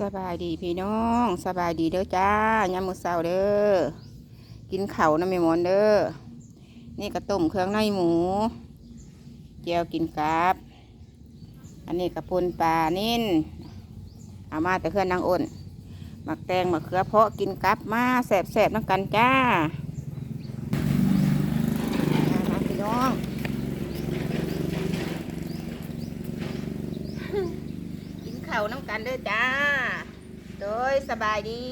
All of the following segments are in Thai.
สบายดีพี่น้องสบายดีเด้อจ้ายามมื้อเช้าเด้อกินข้าวน้ำม่หมอนเด้อนี่ก็ต้มเครื่องในหมูเจียวกินกับอันนี้กระปุนปลานิ่นเอามาแต่เพื่อนนางอ้นหมักแตงหมักเขือเพาะกินกับมาแสบแสบๆน้ำกันจ้ามาพี่น้อง กินข้าน้ำกันเด้อจ้า โดยสบายดี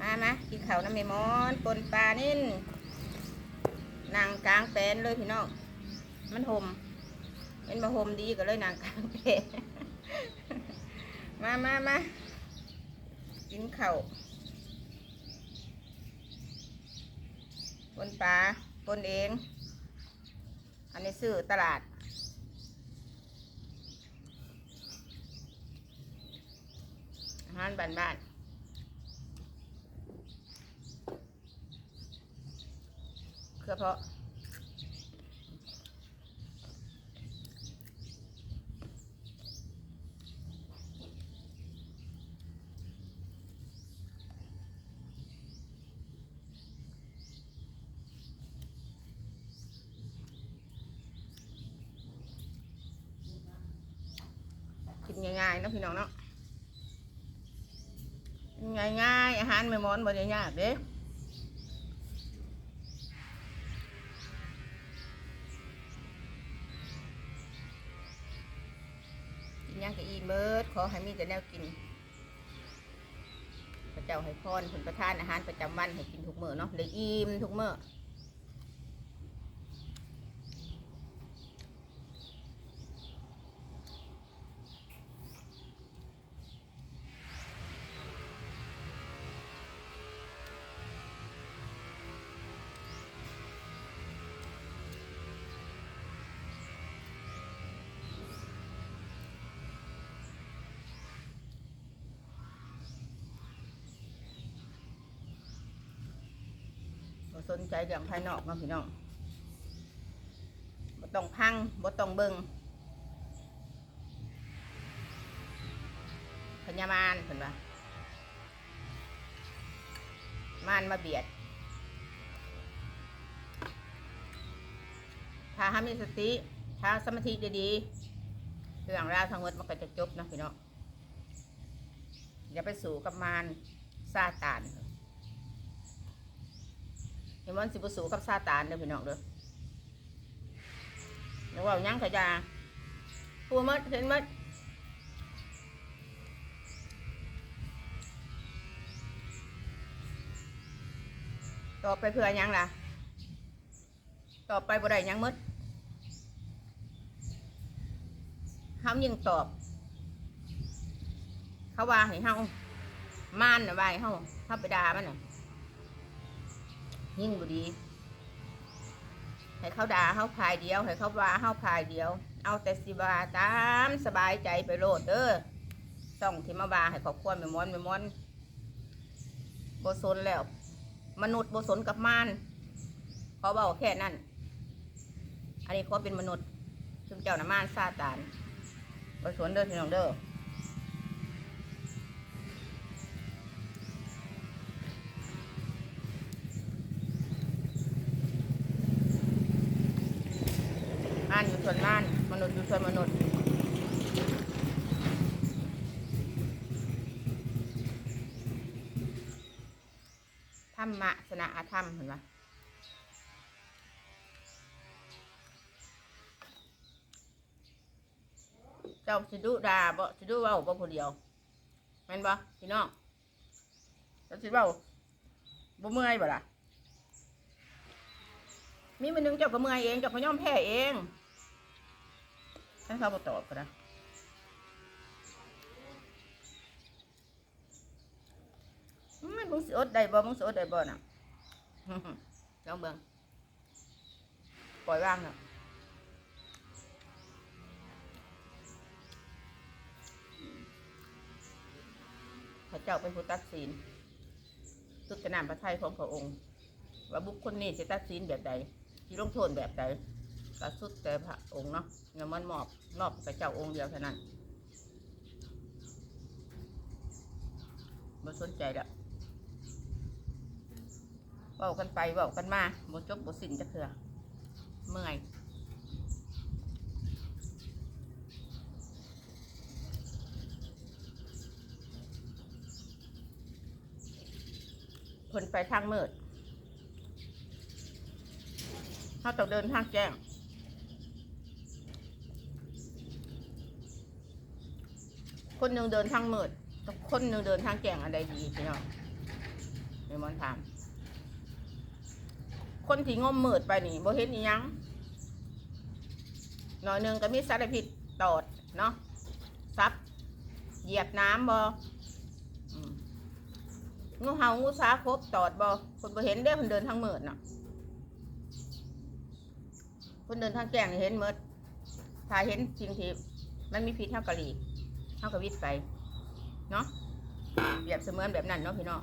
มามากินข้าน้ำเมมอนปนปลานิ่นนางกลางแปนเลยพี่น้อง มันห่มเป็นมาห่มดีก็เลยนางกลางแปนมามามากินข้าปนปลาปนเอง อันนี้ซื้อตลาด อาหารบ้านบ้านเครือเพาะกินง่ายๆนะพี่น้องเนาะ ง่ายง่ายๆอาหารไม่มอนบ่ได้ยากเด้ยังก็อีเมิดขอให้มีแต่แนวกิน พระเจ้าให้พรผลประทานอาหารประจำวันให้กินทุกมื้อเนาะเลยอิ่มทุกมื้อ บ่สนใจเรื่องภายนอกเนาะพี่น้องบ่ต้องพังบ่ต้องเบิ่งพญามารเพิ่นว่ามารมาเบียด ถ้าหามีสติ ถ้าสมาธิดีๆเรื่องราวทั้งหมดมันก็จะจบเนาะพี่น้องอย่าไปสู่กับมารซาตาน มันสิบสูกับซาตานเด้อพี่น้องเด้อเดี๋ยวว่ายังขยาพูมัดเห็นมัดต่อไปเพื่อยังล่ะต่อไปบ่ได้ยังหมดเฮายังตอบ เขาว่าให้เฮามานน่ะว่าให้เฮาเฮาไปด่ามันน่ะ ยิ่งบุดี ให้เขาด่าเขาพายเดียว ให้เขาว่าเขาพายเดียว เอาแต่สิบาตามสบายใจไปโลดเด้อส่องที่มาบาให้ขอบควรไม่ม้อนไม่ม้อนโบสนแล้ว มนุษย์โบสนกับมารเขาเบาแค่นั้น อันนี้เขาเป็นมนุษย์ซึ่งเจ้าหน่ะมารซาตานโบสนเด้อพี่น้องเด้อ นอยู่สวนมนุษย์ธรรมะสนะอาธรรมเห็นไหมเจ้าสิดุดาบ่สิดุเว้าบ่ผู้เดียวแม่นบ่พี่น้องเจ้าสิเว้าบ่เมื่อยบ่ล่ะมีมันหนึงเจ้าก็เมื่อยเองเจ้าก็ย่อมแพ้เอง ฉันเขาบอตอบก็ได้อืมมึงสิอดได้บ่มึงสิอดได้บ่น่ะลองเบิ่งปล่อยว่างเนาะพระเจ้าเป็นผู้ตัดสินสุกระนำพระทัยของพระองค์ ว่าบุคคลนี้จะตัดสินแบบใดที่ลงโทษแบบใด ก็สุดแต่พระองค์เนาะเงินมันมอบมอบกับเจ้าองค์เดียวเท่านั้นบ่สนใจล้วเว้ากันไปเว้ากันมาบ่จบบ่สิ้นจักเทื่อเมื่อยเพิ่นไปทางมืดเขาต้องเดินทางแจ้ง คนหนึ่งเดินทางมืดคนหนึ่งเดินทางแจ้งอะไรดีพี่น้องม่มอนถาม คนที่งมมืดไปนี่โบเห็นอียังหน่อยหนึ่งก็มีสารพิษตอดเนาะซับเหยียบน้ำบองูเห่างูสาครบตอดบ่คนบ่เห็นเด้คนเดินทางมืดเนาะคนเดินทางแจ้งเห็นมืดถ้าเห็นสิ่งทีมันมีพิษเท่ากะหลีก เท่ากับวิทย์ไป เนาะเปรียบเสมือนแบบนั้นเนาะพี่น้อง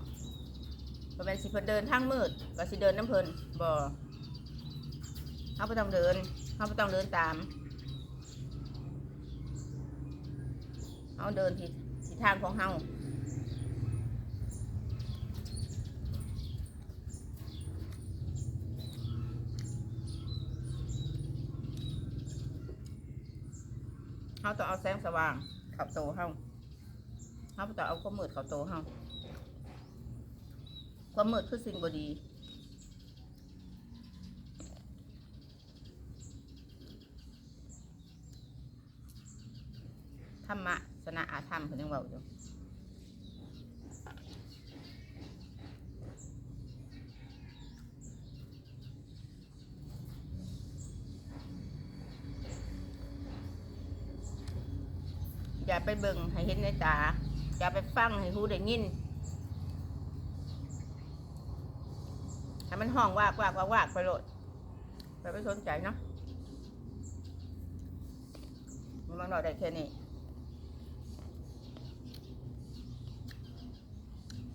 พอเป็นสิเพิ่นเดินทางมืดก็สิเดินน้ำเพิ่นบ่เฮาบ่ต้องเดินเฮาบ่ต้องเดินตามเฮาเดินที่ที่ทางของเฮาเฮาต้องเอาแสงสว่าง ข้าโตเฮาเฮาบ่ต้องเอาความมืดเข้าโตเฮาความมืดคือสิ่งบ่ดีธรรมะสนะอาธรรมเพิ่นยังเว้าอยู่ ไปเบิ่งให้เห็นในตา อย่าไปฟังให้หูได้ยินให้มันห้องวากวากวากวากไปโลดไปไม่สนใจเนาะมันเราได้แค่นี้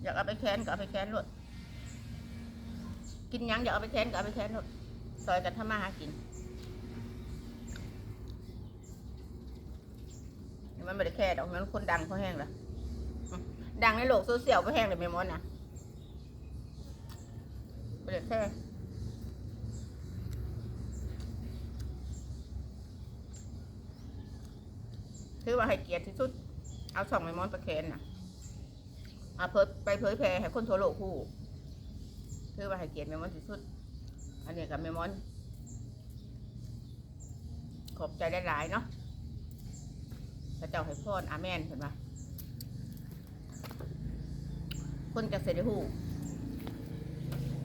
อยากเอาไปแค้นก็เอาไปแค้นรถกินยังอยากเอาไปแค้นก็เอาไปแค้นรถซอยกันทำมาหากิน มันไม่ได้แค่ดอกมันคนดังเขาแห้งละดังในโลกโซเชียลเขาแห้งเลยเมมอนนะไม่ได้แค่ถือว่าให้เกียรติที่สุด เอาสองเมมอนไปแคนนะเอาเผยไปเผยแพร่ให้คนทั่วโลกผู้ถือว่าให้เกียรติเมมอนที่สุด อันนี้กับเมมอน ขอบใจได้หลายเนาะ ระเจ้าให้พรอาเมนเห็นปะคนจะเสได็จหู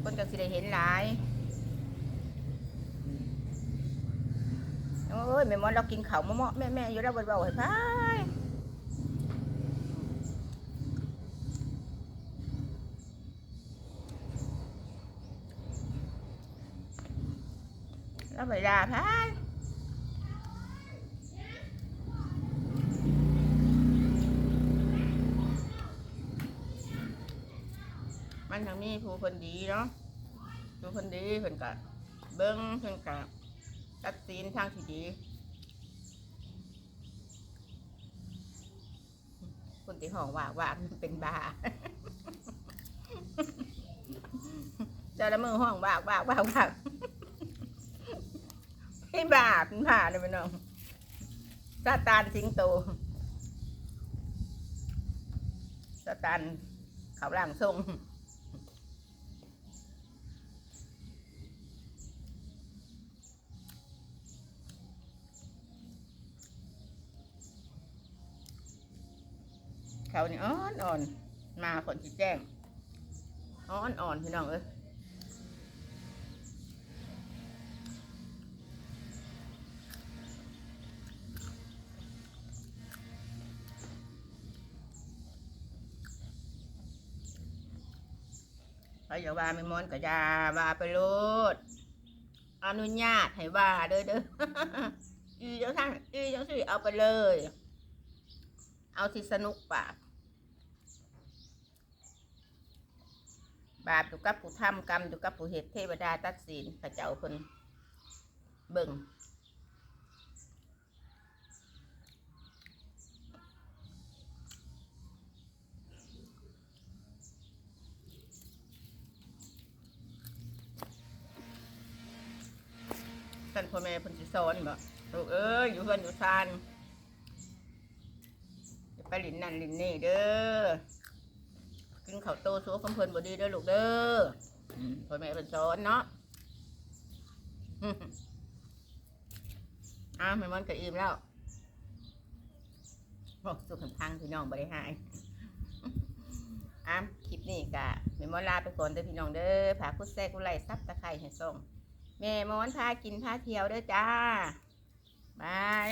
คนจะสิได้เห็นหลายโอ้ยแม่มอนเรากินข้าวมะมาะแม่แม่อยู่แล้วเบาๆให้พายแล้วไปด่าพาย มันทางนี้ ผู้คนดีเนาะผู้คนดีเพิ่นกะเบิ้งเพิ่นกะตัดสินทางที่ดีคนที่ห้องว่าว่ามันเป็นบาจ้าละมือห้องว่าว่าว่าว่าให้บาเป็นผ่าเลยพี่น้องซาตานสิงโตซาตานเขาล่างทรง เขานี่อ่อนอ่อนมาคนที่แจ้งอ่อนอ่อนพี่น้องเอ้ยไปอย่าว่าไม่มอนกับยาว่าไปโลดอนุญาตให้ว่าเด้อเด้ออีจังท่านอีจังสิเอาไปเลย เอาที่สนุกปาก บาปอยู่กับผู้ทำกรรมอยู่กับผู้เหตุเทวดาตัดสินพระเจ้าคนเบิ่งท่านพ่อแม่เพิ่นสิสอนบอกลูกเอ้ยอยู่เฮือนอยู่ซานไปหลินนั่นหลินนี่เด้อ กินข้าวโตซัวคำเพิ่นบ่ดีเด้อลูกเด้ออืมพ่อแม่เพิ่นสอนเนาะอืมอ้าวแม่มันก็อิ่มแล้วโอ้สุขพังพี่น้องบ่ได้หาย อ้ามคลิปนี้กะแม่มอนลาไปก่อนเด้อพี่น้องเด้อฝากกดแชร์กดไลค์ซับตะไคร้ให้ส่งแม่มอนพากินพาเที่ยวเด้อจ้าบาย